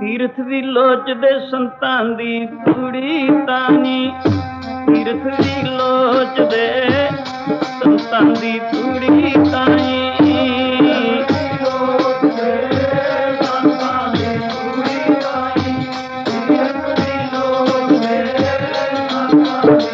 ਤੀਰਥ ਦੀ ਲੋਚ ਦੇ ਸੰਤਾਂ ਦੀ ਕੁੜੀ ਤਾਨੀ ਤੀਰਥ ਦੀ ਲੋਚ ਦੇ ਸੰਤਾਂ ਦੀ ਕੁੜੀ ਤਾਨੀ Thank you.